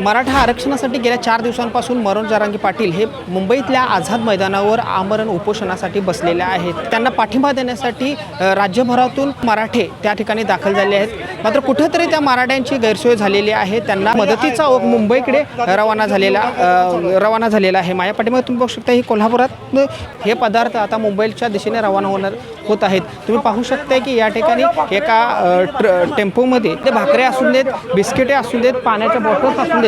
मराठा आरक्षणासाठी गेल्या चार दिवसांपासून मनोज जारांगी पाटील हे मुंबईतल्या आझाद मैदानावर आमरण उपोषणासाठी बसलेले आहेत. त्यांना पाठिंबा देण्यासाठी राज्यभरातून मराठे त्या ठिकाणी दाखल झाले आहेत. मात्र कुठेतरी त्या मराठ्यांची गैरसोय झालेली आहे. त्यांना मदतीचा ओघ मुंबईकडे रवाना झालेला रवाना झालेला आहे. माझ्या पाठिंबा तुम्ही बघू शकता ही कोल्हापुरात हे पदार्थ आता मुंबईच्या दिशेने रवाना होणार होत आहेत. तुम्ही पाहू शकता की या ठिकाणी एका ट्र टेम्पोमध्ये ते भाकरे असू देत बिस्किटे असू देत पाण्याच्या बॉटल्स असू देत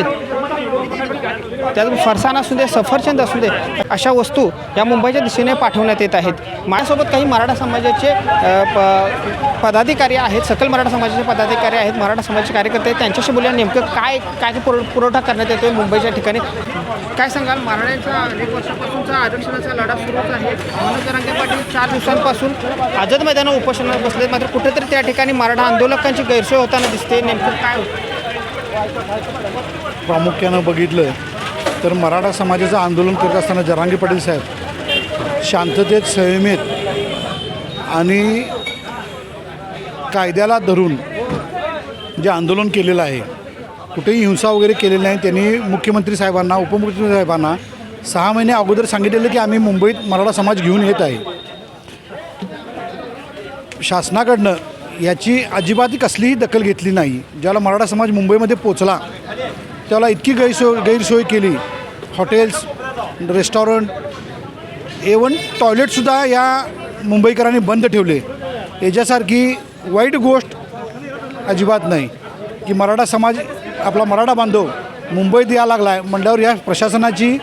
त्यातून फरसाण असू दे सफरचंद असू दे अशा वस्तू या मुंबईच्या दिशेने पाठवण्यात येत आहेत. माझ्यासोबत काही मराठा समाजाचे प पदाधिकारी आहेत सकल मराठा समाजाचे पदाधिकारी आहेत मराठा समाजाचे कार्यकर्ते आहेत. त्यांच्याशी बोलूया नेमकं काय काय पुर पुरवठा करण्यात येतो मुंबईच्या ठिकाणी. काय सांगाल मराठ्यांचा अनेक वर्षापासूनचा आरक्षणाचा लढा सुरूच आहे. मनोज पाटील चार दिवसांपासून आझाद मैदानावर उपोषणावर बसले मात्र कुठेतरी त्या ठिकाणी मराठा आंदोलकांची गैरसोय होताना दिसते. नेमकं काय होतं? प्रामुख्यानं बघितलं तर मराठा समाजाचं आंदोलन करत असताना जरांगी पाटील साहेब शांततेत संयमेत आणि कायद्याला धरून जे आंदोलन केलेलं आहे कुठेही हिंसा वगैरे केलेली नाही. त्यांनी मुख्यमंत्री साहेबांना उपमुख्यमंत्री साहेबांना सहा महिने अगोदर सांगितलेलं की आम्ही मुंबईत मराठा समाज घेऊन येत आहे. शासनाकडनं याची अजिबात कसलीही दखल घेतली नाही. ज्याला मराठा समाज मुंबईमध्ये पोचला त्याला इतकी गैरसोय गैरसोय केली. हॉटेल्स रेस्टॉरंट एवन टॉयलेटसुद्धा या मुंबईकरांनी बंद ठेवले. याच्यासारखी वाईट गोष्ट अजिबात नाही. की मराठा समाज आपला मराठा बांधव मुंबईत या लागला आहे म्हटल्यावर या प्रशासनाची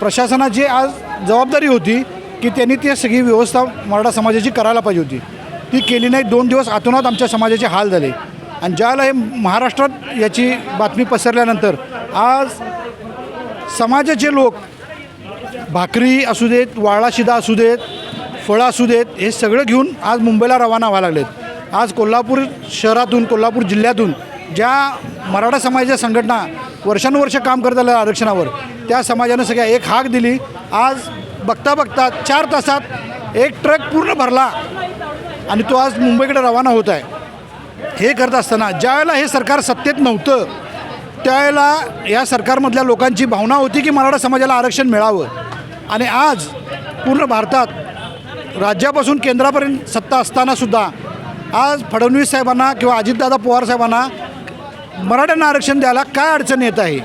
प्रशासनाची आज जबाबदारी होती की त्यांनी ती सगळी व्यवस्था मराठा समाजाची करायला पाहिजे होती. ती केली नाही. दोन दिवस आतोनात आमच्या समाजाचे हाल झाले. आणि ज्याला हे महाराष्ट्रात याची बातमी पसरल्यानंतर आज समाजाचे लोक भाकरी असू देत वाळा शिदा असू देत फळं असू देत हे सगळं घेऊन आज मुंबईला रवाना व्हायला लागलेत. आज कोल्हापूर शहरातून कोल्हापूर जिल्ह्यातून ज्या मराठा समाजाच्या संघटना वर्षानुवर्ष काम करत आल्या आरक्षणावर त्या समाजानं सगळ्या एक हाक दिली. आज बघता बघता चार तासात एक ट्रक पूर्ण भरला आणि तो आज मुंबईकडे रवाना होत आहे. हे करत असताना ज्यावेळेला हे सरकार सत्तेत नव्हतं त्यावेळेला या सरकारमधल्या लोकांची भावना होती की मराठा समाजाला आरक्षण मिळावं. आणि आज पूर्ण भारतात राज्यापासून केंद्रापर्यंत सत्ता असतानासुद्धा आज फडणवीस साहेबांना किंवा अजितदादा पवार साहेबांना मराठ्यांना आरक्षण द्यायला काय अडचण येत आहे?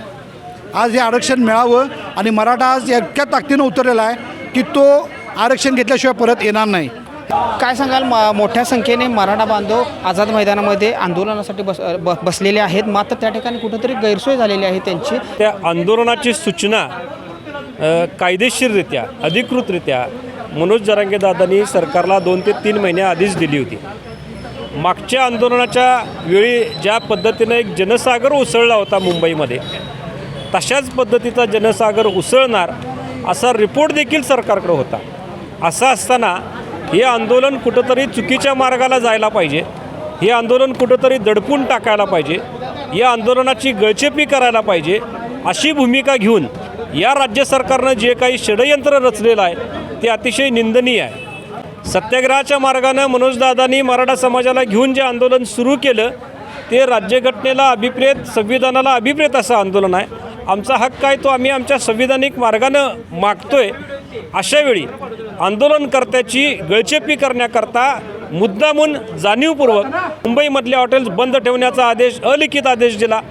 आज हे आरक्षण मिळावं आणि मराठा आज इतक्या ताकदीनं उतरलेला आहे की तो आरक्षण घेतल्याशिवाय परत येणार नाही. काय सांगाल म मोठ्या संख्येने मराठा बांधव आझाद मैदानामध्ये आंदोलनासाठी बस ब बसलेले आहेत. मात्र त्या ठिकाणी कुठंतरी गैरसोय झालेली आहे त्यांची. त्या आंदोलनाची सूचना कायदेशीररित्या अधिकृतरित्या मनोज जरांगे दादांनी सरकारला दोन ते तीन महिने आधीच दिली होती. मागच्या आंदोलनाच्या वेळी ज्या पद्धतीनं एक जनसागर उसळला होता मुंबईमध्ये तशाच पद्धतीचा जनसागर उसळणार असा रिपोर्ट देखील सरकारकडे होता. असं असताना हे आंदोलन कुठंतरी चुकीच्या मार्गाला जायला पाहिजे. हे आंदोलन कुठंतरी दडपून टाकायला पाहिजे. या आंदोलनाची गळचेपी करायला पाहिजे. अशी भूमिका घेऊन या राज्य सरकारनं जे काही षडयंत्र रचलेलं आहे ते अतिशय निंदनीय आहे. सत्याग्रहाच्या मार्गानं मनोजदादांनी मराठा समाजाला घेऊन जे आंदोलन सुरू केलं ते राज्यघटनेला अभिप्रेत संविधानाला अभिप्रेत असं आंदोलन आहे. आमचा हक्क आहे तो आम्ही आमच्या संविधानिक मार्गानं मागतो आहे अशावेळी आंदोलनकर्त्याची गळचेपी करण्याकरता मुद्दामून जाणीवपूर्वक मुंबईमधले हॉटेल्स बंद ठेवण्याचा आदेश अलिखित आदेश दिला.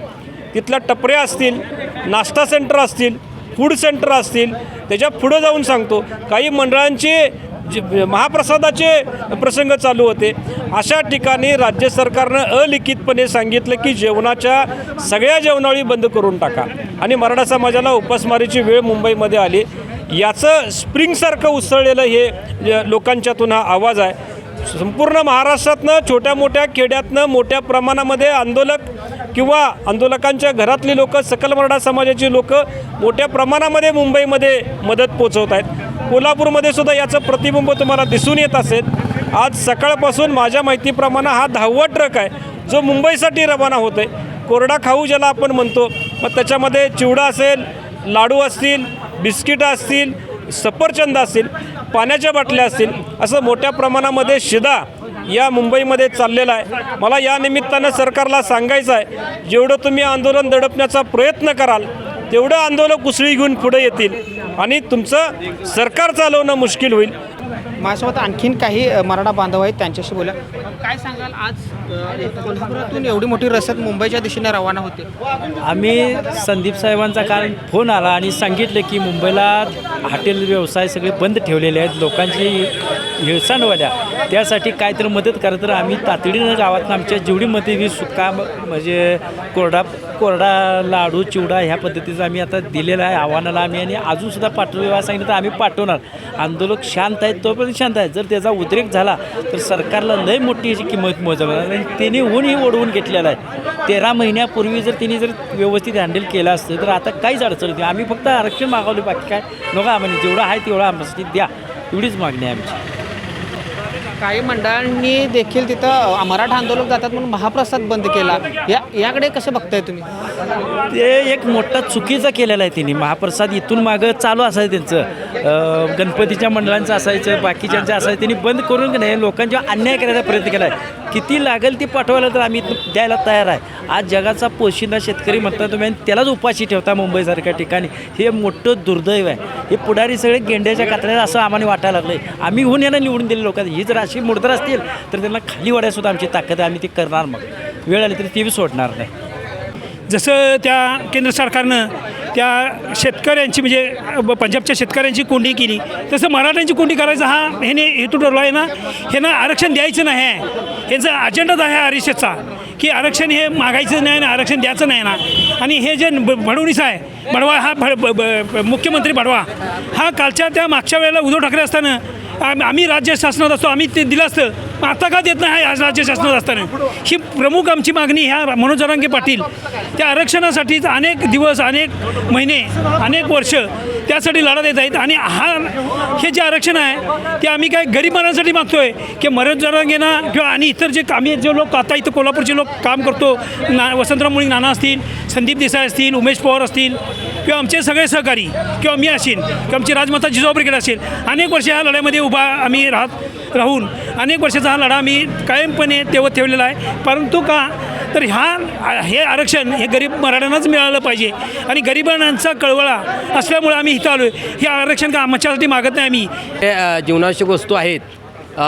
तिथल्या टपऱ्या असतील नाश्ता सेंटर असतील फूड सेंटर असतील त्याच्या पुढं जाऊन सांगतो. काही मंडळांचे जे महाप्रसादाचे प्रसंग चालू होते. अशा ठिकाणी राज्य सरकारनं अलिखितपणे सांगितलं की जेवणाच्या सगळ्या जेवणावळी बंद करून टाका. आणि मराठा समाजाला उपासमारीची वेळ मुंबईमध्ये आली. याचं स्प्रिंगसारखं उसळलेलं हे लोकांच्यातून हा आवाज आहे. संपूर्ण महाराष्ट्रातनं छोट्या मोठ्या खेड्यातनं मोठ्या प्रमाणामध्ये आंदोलक किंवा आंदोलकांच्या घरातली लोकं सकल मराठा समाजाची लोकं मोठ्या प्रमाणामध्ये मुंबईमध्ये मदत पोचवत आहेत. कोल्हापूरमध्ये सुद्धा याचं प्रतिबिंब तुम्हाला दिसून येत असेल. आज सकाळपासून माझ्या माहितीप्रमाणे हा दहावा ट्रक आहे जो मुंबईसाठी रवाना होतो आहे कोरडा खाऊ ज्याला आपण म्हणतो मग त्याच्यामध्ये चिवडा असेल लाडू असतील बिस्किटं असतील सफरचंद असतील पाण्याच्या बाटल्या असतील असं मोठ्या प्रमाणामध्ये शिदा या मुंबईमध्ये चाललेला आहे. मला या निमित्तानं सरकारला सांगायचं आहे जेवढं तुम्ही आंदोलन दडपण्याचा प्रयत्न कराल तेवढं आंदोलन उसळी घेऊन पुढे येतील आणि तुमचं सरकार चालवणं मुश्किल होईल. माझ्यासोबत आणखीन काही मराठा बांधव आहेत त्यांच्याशी बोला. काय सांगाल आज कोल्हापुरातून एवढी मोठी रसद मुंबईच्या दिशेने रवाना होते? आम्ही संदीप साहेबांचा काल फोन आला आणि सांगितलं की मुंबईला हॉटेल व्यवसाय सगळे बंद ठेवलेले आहेत. लोकांची हिळसांड व्हाल्या त्यासाठी काहीतरी मदत करा तर आम्ही तातडीनं गावातनं आमच्या जेवढी मदत सुका म्हणजे कोरडा कोरडा लाडू चिवडा ह्या पद्धतीचं आम्ही आता दिलेलं आहे आव्हानाला आम्ही आणि अजूनसुद्धा पाठवा सांगितलं तर आम्ही पाठवणार. आंदोलक शांत आहेत तोपर्यंत शांत आहेत. जर त्याचा उद्रेक झाला तर सरकारला लय मोठी याची किंमत मोजावी आणि त्यांनी ऊनही ओढवून घेतलेलं आहे. तेरा महिन्यापूर्वी जर त्यांनी जर व्यवस्थित हँडल केलं असतं तर आता काहीच अडचण होती आम्ही फक्त आरक्षण मागवले बाकी काय नको म्हणजे जेवढं आहे तेवढं आम्हाला द्या. एवढीच मागणी आहे आमची. काही मंडळांनी देखील तिथं मराठा आंदोलक जातात म्हणून महाप्रसाद बंद केला. या याकडे कसं बघताय तुम्ही? ते एक मोठा चुकीचा केलेला आहे त्यांनी महाप्रसाद इथून मागं चालू असायचं त्यांचं. गणपतीच्या मंडळांचं असायचं बाकीच्यांचं असायचं. त्यांनी बंद करून की नाही लोकांच्या अन्याय करायचा प्रयत्न केला आहे किती लागेल ते पाठवायला तर आम्ही द्यायला तयार आहे. आज जगाचा पोशिंदा शेतकरी म्हणता तुम्ही आणि त्यालाच उपाशी ठेवता मुंबईसारख्या ठिकाणी. हे मोठं दुर्दैव आहे. हे पुढारी सगळे गेंड्याच्या कातड्यात असं आम्हाला वाटायला लागलं आहे आम्ही होऊन यांना निवडून दिले लोकांना. ही जर अशी मुडदर असतील तर त्यांना खाली वाढायसुद्धा आमची ताकद आहे. आम्ही ती करणार मग. वेळ आली तरी ती बी सोडणार नाही. जसं त्या केंद्र सरकारनं त्या शेतकऱ्यांची म्हणजे ब- पंजाबच्या शेतकऱ्यांची कोंडी केली तसं मराठ्यांची कोंडी करायचं हा ह्याने हेतू ठरला आहे ना. ह्यांना आरक्षण द्यायचं नाही आहे. ह्याचं अजेंडाच आहे आरिशचा की आरक्षण हे मागायचं नाही ना आरक्षण द्यायचं नाही ना. आणि हे जे ब- आहे बडवा हा भ- ब- ब- मुख्यमंत्री बडवा हा कालच्या त्या मागच्या वेळेला उद्धव ठाकरे असताना आम्ही राज्य शासनात असतो आम्ही ते दिलं असतं. मग आता का देत नाही आज राज्य शासनात असताना. ही प्रमुख आमची मागणी ह्या मनोज जरांगे पाटील. त्या आरक्षणासाठीच अनेक दिवस अनेक महिने अनेक वर्ष त्यासाठी लढा देत आहेत. आणि हा हे जे आरक्षण आहे ते आम्ही काय गरीब मागतो मागतोय की मनोज जरांगेना किंवा आणि इतर जे आम्ही जे लोक आता इथं कोल्हापूरचे लोक काम करतो ना वसंतराव मुळी नाना असतील संदीप देसाई असतील उमेश पवार असतील किंवा आमचे सगळे सहकारी किंवा मी असेल किंवा आमची राजमाता जिजाऊ ब्रिगेड असेल अनेक वर्ष ह्या लढ्यामध्ये उभा आम्ही राहत राहून अनेक वर्षाचा हा लढा आम्ही कायमपणे तेव्हा ठेवलेला आहे. परंतु का तर ह्या हे आरक्षण हे गरीब मराठ्यांनाच मिळालं पाहिजे. आणि गरिबांचा कळवळा असल्यामुळे आम्ही इथं आलो आहे हे आरक्षण का आमच्यासाठी मागत नाही आम्ही? हे, जीवनावश्यक वस्तू आहेत.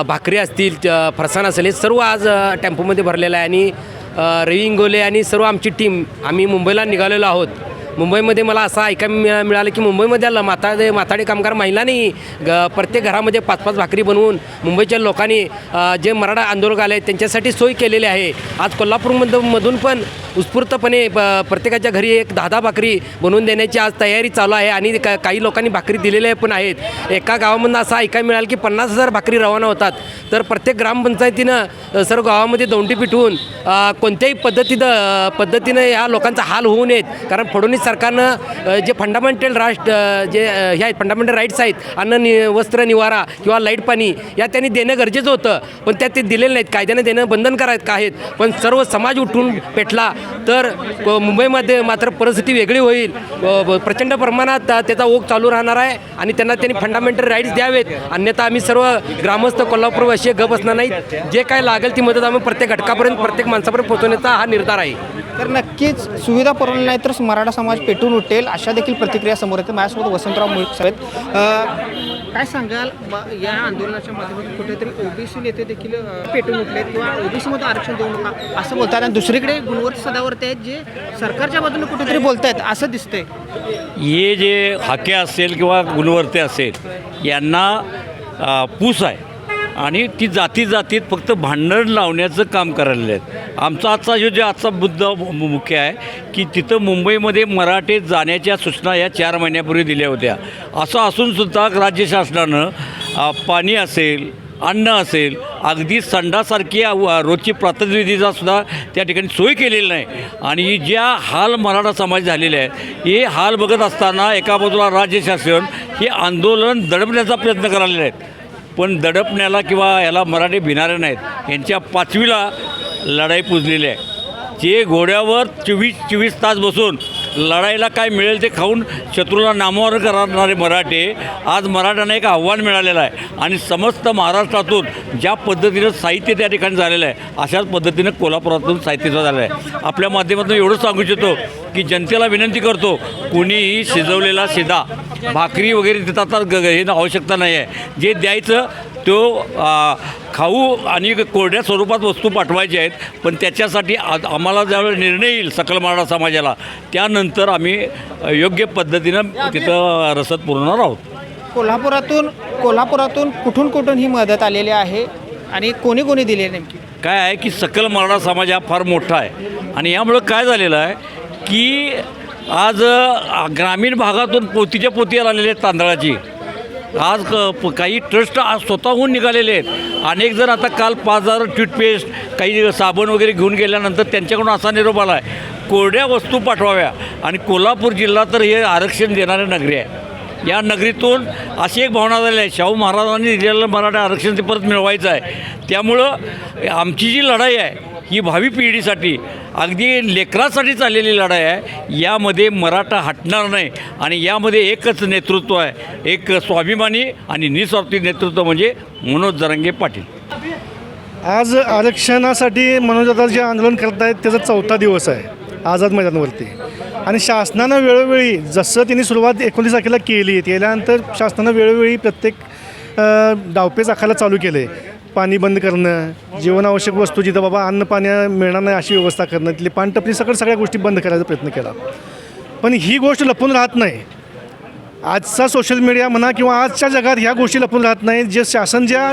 भाकरी असतील फरसाण असेल हे सर्व आज टेम्पोमध्ये भरलेलं आहे. आणि रविंगोले रवी इंगोले आणि सर्व आमची टीम आम्ही मुंबईला निघालेलो आहोत. मुंबईमध्ये मला असं ऐकायला मिळालं की मुंबईमध्ये माताडे माताडे कामगार महिलांनी ग प्रत्येक घरामध्ये पाच पाच भाकरी बनवून मुंबईच्या लोकांनी जे मराठा आंदोलक आले आहेत त्यांच्यासाठी सोय केलेली आहे. आज कोल्हापूरमधून मधून पण उत्स्फूर्तपणे प्रत्येकाच्या घरी एक दहा दहा भाकरी बनवून देण्याची आज तयारी चालू आहे आणि का काही लोकांनी भाकरी दिलेल्या पण आहेत. एका गावामधून असं ऐकायला मिळालं की पन्नास हजार भाकरी रवाना होतात. तर प्रत्येक ग्रामपंचायतीनं सर्व गावामध्ये दोंडी पिटवून कोणत्याही पद्धतीनं पद्धतीनं ह्या लोकांचा हाल होऊ नयेत. कारण फडणवीस सरकारनं जे फंडामेंटल राष्ट्र जे ह्या हे आहेत फंडामेंटल राईट्स आहेत अन्न नि वस्त्र निवारा किंवा लाइट पाणी या त्यांनी देणं गरजेचं होतं. पण त्यात ते दिलेलं नाहीत. कायद्यानं देणं बंधनकारक आहेत? पण सर्व समाज उठून पेटला तर मुंबईमध्ये मात्र परिस्थिती वेगळी होईल. व- प्रचंड प्रमाणात त्याचा ओघ चालू राहणार आहे आणि त्यांना त्यांनी फंडामेंटल राईट्स द्यावेत. अन्यथा आम्ही सर्व ग्रामस्थ कोल्हापूरवासी गप असणार नाहीत. जे काय लागेल ती मदत आम्ही प्रत्येक घटकापर्यंत प्रत्येक माणसापर्यंत पोहोचवण्याचा हा निर्धार आहे. तर नक्कीच सुविधा पुरवली नाही तर मराठा समाज पेटून उठेल अशा देखील प्रतिक्रिया समोर येते. माझ्यासोबत वसंतराव मुळीक साहेब. काय सांगाल? ब- या आंदोलनाच्या माध्यमातून कुठेतरी ओबीसी नेते देखील पेटून उठले किंवा ओबीसीमध्ये आरक्षण देऊ नका असं बोलतात आणि दुसरीकडे गुणवत्त सदावरती आहेत जे सरकारच्या बाजूने कुठेतरी बोलतायत असं दिसतंय. हे जे हाके असेल किंवा गुणवर्ते असेल यांना पूस आहे. आणि ती जाती जातीत फक्त भांडण लावण्याचं काम करायला आहेत. आमचा आजचा जो जे आजचा मुद्दा मुख्य आहे की तिथं मुंबईमध्ये मराठी जाण्याच्या सूचना या चार महिन्यापूर्वी दिल्या होत्या. असं असूनसुद्धा राज्य शासनानं पाणी असेल अन्न असेल अगदी संडासारखी रोजची प्रातविधीचा सुद्धा त्या ठिकाणी सोय केलेली नाही. आणि ज्या हाल मराठा समाज झालेले आहेत हे हाल बघत असताना एका बाजूला राज्य शासन हे आंदोलन दडपण्याचा प्रयत्न करायला आहेत. पण दडपण्याला किंवा याला मराठी भिणारे नाहीत. यांच्या पाचवीला लढाई पुजलेली आहे. जे घोड्यावर चोवीस चोवीस तास बसून लढाईला काय मिळेल ते खाऊन शत्रूला नामवर करणारे मराठे आज मराठ्यांना एक आव्हान मिळालेलं आहे. आणि समस्त महाराष्ट्रातून ज्या पद्धतीनं साहित्य त्या ठिकाणी झालेलं आहे अशाच पद्धतीनं कोल्हापुरातून साहित्याचं झालं आहे. आपल्या माध्यमातून एवढं सांगू इच्छितो की जनतेला विनंती करतो कुणीही शिजवलेला शिदा भाकरी वगैरे देतात ग- हे आवश्यकता नाही आहे. जे द्यायचं तो खाऊ आणि कोरड्या स्वरूपात वस्तू पाठवायच्या आहेत पण त्याच्यासाठी आ आम्हाला ज्यावेळेस निर्णय येईल सकल मराठा समाजाला त्यानंतर आम्ही योग्य पद्धतीनं तिथं रसद पुरवणार आहोत. कोल्हापुरातून कोल्हापुरातून कुठून कुठून ही मदत आलेली आहे आणि कोणी कोणी दिली आहे नेमकी? काय आहे की सकल मराठा समाज हा फार मोठा आहे आणि यामुळं काय झालेलं आहे की आज ग्रामीण भागातून पोतीच्या पोती आलेले आहेत तांदळाची. आज क- प- काही ट्रस्ट आज स्वतःहून निघालेले आहेत. अनेक जण आता काल पाच हजार टूथपेस्ट काही साबण वगैरे घेऊन गेल्यानंतर त्यांच्याकडून असा निरोप आला आहे कोरड्या वस्तू पाठवाव्या. आणि कोल्हापूर जिल्हा तर हे आरक्षण देणारी नगरी आहे. या नगरीतून अशी एक भावना झाली आहे. शाहू महाराजांनी दिलेलं मराठा आरक्षण ते परत मिळवायचं आहे. त्यामुळं आमची जी लढाई आहे ही भावी पिढीसाठी अगदी लेकरासाठी चाललेली लढाई आहे. यामध्ये मराठा हटणार नाही आणि यामध्ये एकच नेतृत्व आहे. एक स्वाभिमानी आणि निस्वार्थी नेतृत्व म्हणजे मनोज जरांगे पाटील. आज आरक्षणासाठी मनोजदादा जे आंदोलन करत आहेत त्याचा चौथा दिवस आहे आझाद मैदानावरती. आणि शासनानं वेळोवेळी जसं त्यांनी सुरुवात एकोणीस तारखेला केली केल्यानंतर शासनानं वेळोवेळी प्रत्येक डावपेच आखायला चालू केले. पाणी बंद करणं जीवनावश्यक वस्तू जिथं बाबा अन्न पाणी मिळणार नाही अशी व्यवस्था करणं तिथली पाणटपली सगळं सगळ्या गोष्टी बंद करायचा प्रयत्न केला. पण ही गोष्ट लपून राहत नाही. आजचा सोशल मीडिया म्हणा किंवा आजच्या जगात ह्या गोष्टी लपून राहत नाही. जे शासन ज्या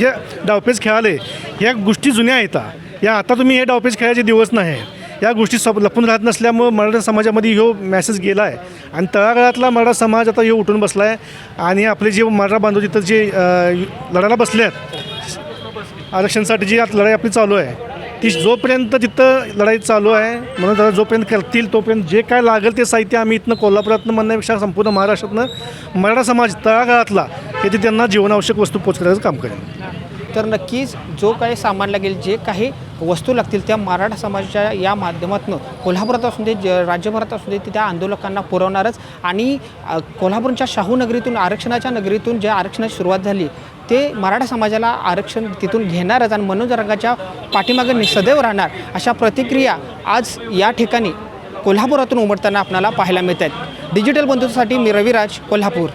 हे डावपेच खेळाले ह्या गोष्टी जुन्या आहेत. या आता तुम्ही हे डावपेच खेळायचे दिवस नाही. या गोष्टी सब लपून राहत नसल्यामुळं मराठा समाजामध्ये ह्यो मॅसेज गेला आहे आणि तळागाळातला मराठा समाज आता ह्यो उठून बसला आहे आणि आपले जे मराठा बांधव तिथं जे लढायला बसले आहेत आरक्षणासाठी जी आता लढाई आपली चालू आहे ती जोपर्यंत तिथं लढाई चालू आहे म्हणून दादा जोपर्यंत करतील तोपर्यंत जे काय लागेल ते साहित्य आम्ही इथनं कोल्हापुरातनं म्हणण्यापेक्षा संपूर्ण महाराष्ट्रातनं मराठा समाज तळागाळातला येथे त्यांना जीवनावश्यक वस्तू पोचवण्याचं काम करेल. तर नक्कीच जो काही सामान लागेल जे काही वस्तू लागतील त्या मराठा समाजाच्या या माध्यमातून कोल्हापुरात असू दे ज राज्यभरात असू दे त्या आंदोलकांना पुरवणारच. आणि कोल्हापूरच्या शाहू नगरीतून आरक्षणाच्या नगरीतून ज्या आरक्षणाची सुरुवात झाली ते मराठा समाजाला आरक्षण तिथून घेणारच आणि मनोज रंगाच्या पाठीमागे नि- सदैव राहणार अशा प्रतिक्रिया आज या ठिकाणी कोल्हापुरातून उमटताना आपल्याला पाहायला मिळत आहेत डिजिटल बंधूसाठी मी रविराज कोल्हापूर.